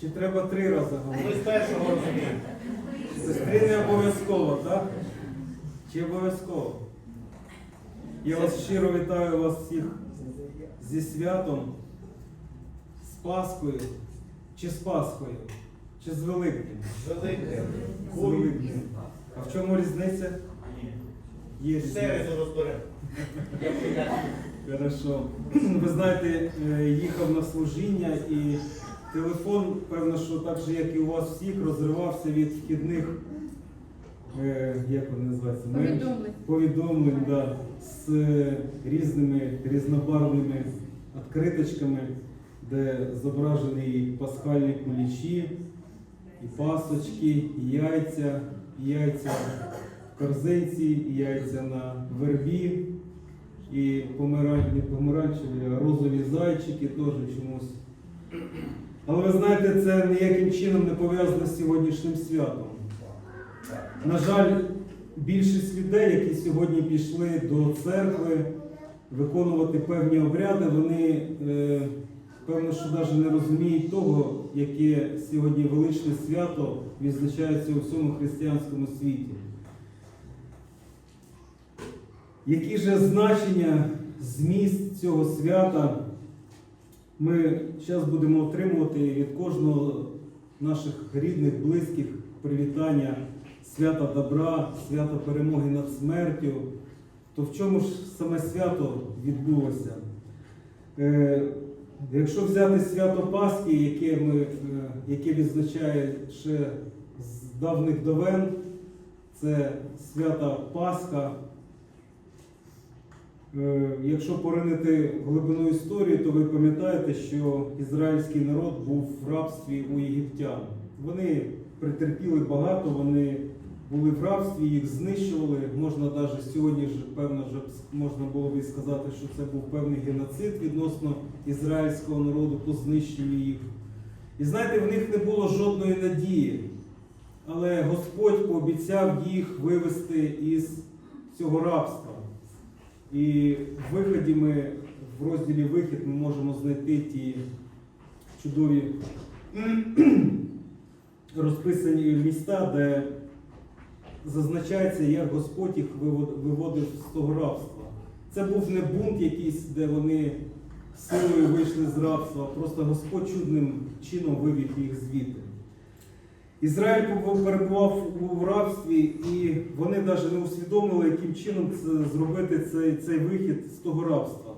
Чи треба три рази Ми говорити? з першого розуміємо. Три не обов'язково, так? Чи обов'язково? Я вас щиро вітаю вас всіх зі святом, з Пасхою, чи з Пасхою, чи з Великднем? Велике. З Великднем. А в чому різниця? Є різниця. Розберемо. Хорошо. Ви знаєте, е, їхав на служіння і телефон, певно, що так же, як і у вас всіх, розривався від вхідних, е, як вони називаються? Мен- Повідомлень. Повідомлень, да, з е, різними різнобарвними відкриточками, де зображені і пасхальні кулічі, і пасочки, і яйця, і яйця в корзинці, і яйця на вербі, і не помаранчеві, а розові зайчики теж чомусь. Але ви знаєте, це ніяким чином не пов'язано з сьогоднішнім святом. На жаль, більшість людей, які сьогодні пішли до церкви виконувати певні обряди, вони е, певно, що навіть не розуміють того, яке сьогодні величне свято відзначається у всьому християнському світі. Які же значення, зміст цього свята ми зараз будемо отримувати від кожного наших рідних, близьких привітання свята добра, свята перемоги над смертю, то в чому ж саме свято відбулося? Е, якщо взяти свято Пасхи, яке, ми, е, яке відзначає ще з давних давен, це свята Пасха. Е, Якщо поринити в глибину історії, то ви пам'ятаєте, що ізраїльський народ був в рабстві у єгиптян. Вони претерпіли багато, вони були в рабстві, їх знищували. Можна навіть сьогодні ж певно можна було б і сказати, що це був певний геноцид відносно ізраїльського народу по знищенню їх. І знаєте, в них не було жодної надії. Але Господь пообіцяв їх вивести із цього рабства. І в виході ми в розділі Вихід ми можемо знайти ті чудові розписані міста, де зазначається, як Господь їх виводив з того рабства. Це був не бунт якийсь, де вони силою вийшли з рабства, просто Господь чудним чином вивів їх звідти. Ізраїль перебував у рабстві, і вони навіть не усвідомили, яким чином зробити цей, цей вихід з того рабства.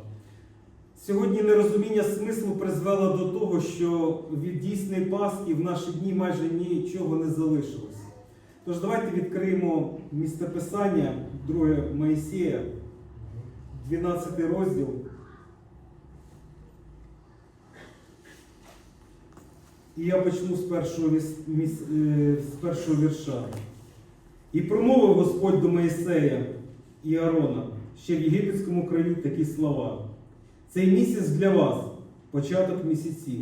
Сьогодні нерозуміння смислу призвело до того, що від дійсної Пасхи в наші дні майже нічого не залишилось. Тож давайте відкриємо місцеписання 2 Моїсея, 12 розділ. І я почну з першого, міс- е, з першого вірша. І промовив Господь до Моїсея і Аарона ще в єгипетському краю такі слова. Цей місяць для вас, початок місяців.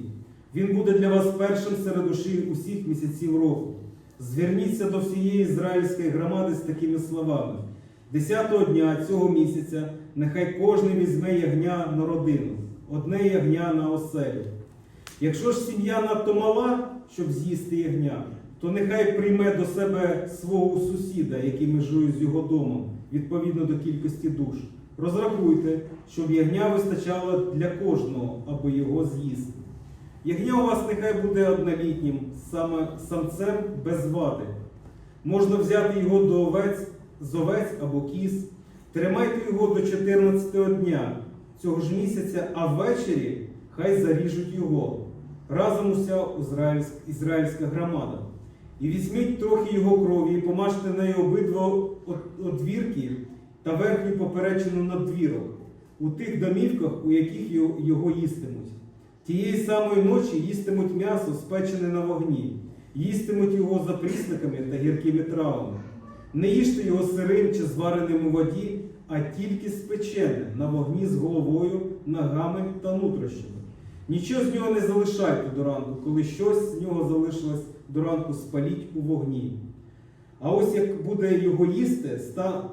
Він буде для вас першим серед уші усіх місяців року. Зверніться до всієї ізраїльської громади з такими словами. Десятого дня цього місяця нехай кожен візьме ягня на родину, одне ягня на оселю. Якщо ж сім'я надто мала, щоб з'їсти ягня, то нехай прийме до себе свого сусіда, який межує з його домом, відповідно до кількості душ. Розрахуйте, щоб ягня вистачало для кожного, аби його з'їсти. Ягня у вас нехай буде однолітнім, саме самцем без вади. Можна взяти його до овець, з овець або кіз. Тримайте його до 14-го дня цього ж місяця, а ввечері хай заріжуть його. Разом уся ізраїльська, громада. І візьміть трохи його крові і помажте нею обидва одвірки та верхню поперечину надвірок у тих домівках, у яких його їстимуть. Тієї самої ночі їстимуть м'ясо, спечене на вогні, їстимуть його за прісниками та гіркими травами. Не їжте його сирим чи звареним у воді, а тільки спечене на вогні з головою, ногами та нутрощами. Нічого з нього не залишайте до ранку, коли щось з нього залишилось до ранку, спаліть у вогні. А ось як буде його їсти, ста-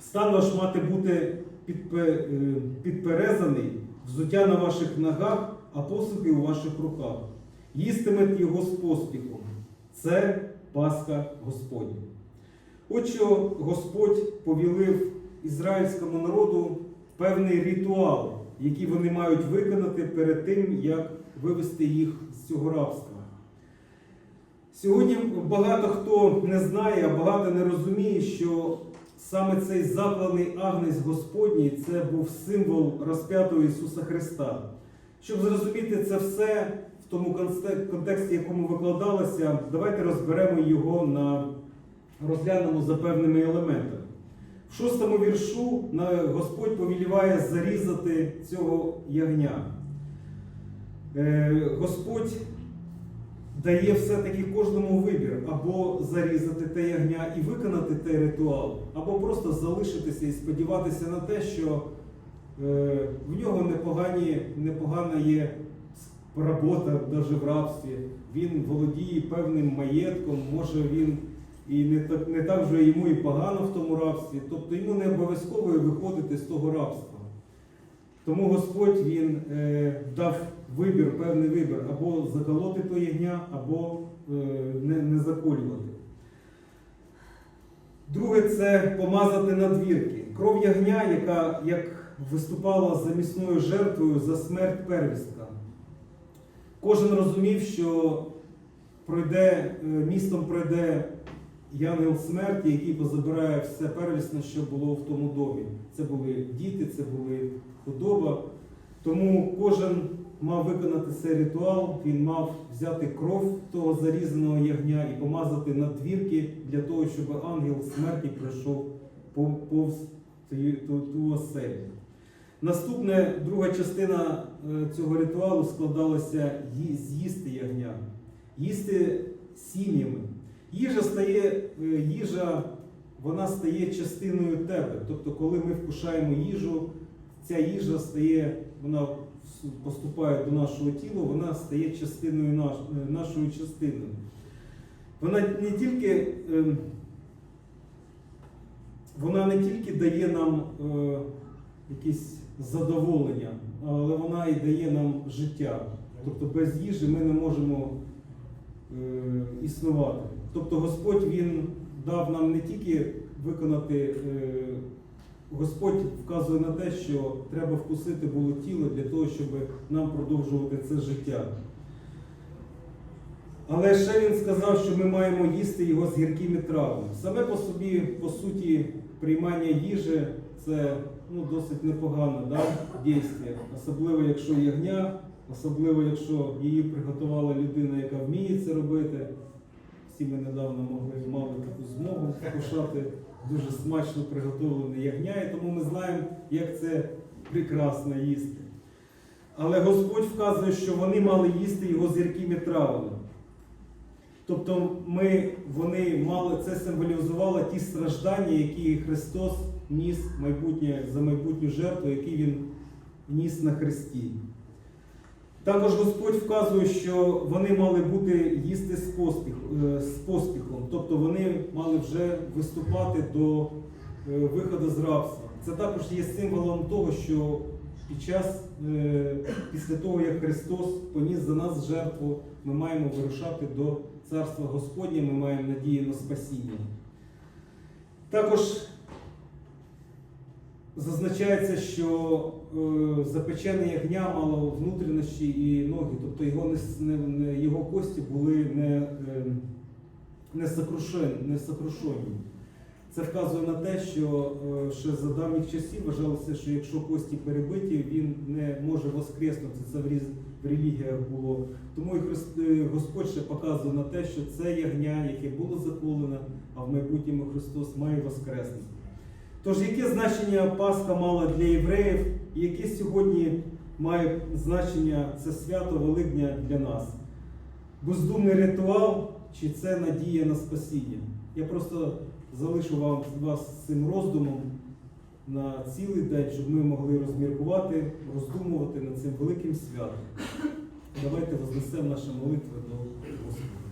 стан ваш мати бути е, підперезаний, взуття на ваших ногах, а посухи у ваших руках. їстимете його з поспіхом. Це Пасха Господня. От що Господь повілив ізраїльському народу певний ритуал, який вони мають виконати перед тим, як вивести їх з цього рабства. Сьогодні багато хто не знає, а багато не розуміє, що саме цей закланий агнець Господній це був символ розп'ятого Ісуса Христа. Щоб зрозуміти це все в тому конте- контексті, якому викладалося, давайте розберемо його на розглянемо за певними елементами. Шостому віршу Господь повіліває зарізати цього ягня. Е, Господь дає все-таки кожному вибір або зарізати те ягня і виконати той ритуал, або просто залишитися і сподіватися на те, що е, в нього непогані, непогана є робота навіть в рабстві. Він володіє певним маєтком, може він і не так, не так вже йому і погано в тому рабстві. Тобто йому не обов'язково виходити з того рабства. Тому Господь він е, дав вибір, певний вибір, або заколоти то ягня, або е, не, не заколювати. Друге це помазати надвірки. Кров ягня, яка як виступала замісною жертвою за смерть первістка. Кожен розумів, що пройде, е, містом пройде янгел смерті, який позабирає все первісне, що було в тому домі. Це були діти, це були худоба. Тому кожен мав виконати цей ритуал, він мав взяти кров того зарізаного ягня і помазати на двірки для того, щоб ангел смерті пройшов повз ту, оселю. Наступне, друга частина е, цього ритуалу складалася з'їсти ягня, їсти сім'ями. Їжа стає, е, їжа, вона стає частиною тебе. Тобто, коли ми вкушаємо їжу, ця їжа стає, вона поступає до нашого тіла, вона стає частиною наш, е, нашою частиною. Вона не тільки, ем, вона не тільки дає нам е, якісь задоволення, але вона і дає нам життя. Тобто без їжі ми не можемо е, існувати. Тобто Господь Він дав нам не тільки виконати, е, Господь вказує на те, що треба вкусити було тіло для того, щоб нам продовжувати це життя. Але ще він сказав, що ми маємо їсти його з гіркими травами. Саме по собі, по суті, приймання їжі це ну, досить непогане да, дійство. Особливо, якщо ягня, особливо, якщо її приготувала людина, яка вміє це робити. Всі ми недавно могли мали таку змогу вкушати дуже смачно приготовлене ягня, і тому ми знаємо, як це прекрасно їсти. Але Господь вказує, що вони мали їсти його з гіркими травами. Тобто ми, вони мали це символізувало ті страждання, які Христос ніс майбутнє, за майбутню жертву, які Він ніс на Христі. Також Господь вказує, що вони мали бути їсти з, поспіх, е, з поспіхом, тобто вони мали вже виступати до е, виходу з рабства. Це також є символом того, що під час, е, після того, як Христос поніс за нас жертву, ми маємо вирушати до Царства Господня, ми маємо надію на спасіння. Також зазначається, що е, запечене ягня мало внутрішні і ноги, тобто його, не, не, його кості були не, е, не, сокрушені, не сокрушені. Це вказує на те, що е, ще за давніх часів вважалося, що якщо кості перебиті, він не може воскреснути. Це в, різ, в релігіях було. Тому і Христ, е, Господь ще показує на те, що це ягня, яке було заколене, а в майбутньому Христос має воскреснути. Тож, яке значення Пасха мала для євреїв, і яке сьогодні має значення це свято Великдня для нас? Бездумний ритуал чи це надія на спасіння? Я просто залишу вам, вас цим роздумом на цілий день, щоб ми могли розміркувати, роздумувати над цим великим святом. Давайте вознесемо наші молитви до Господа.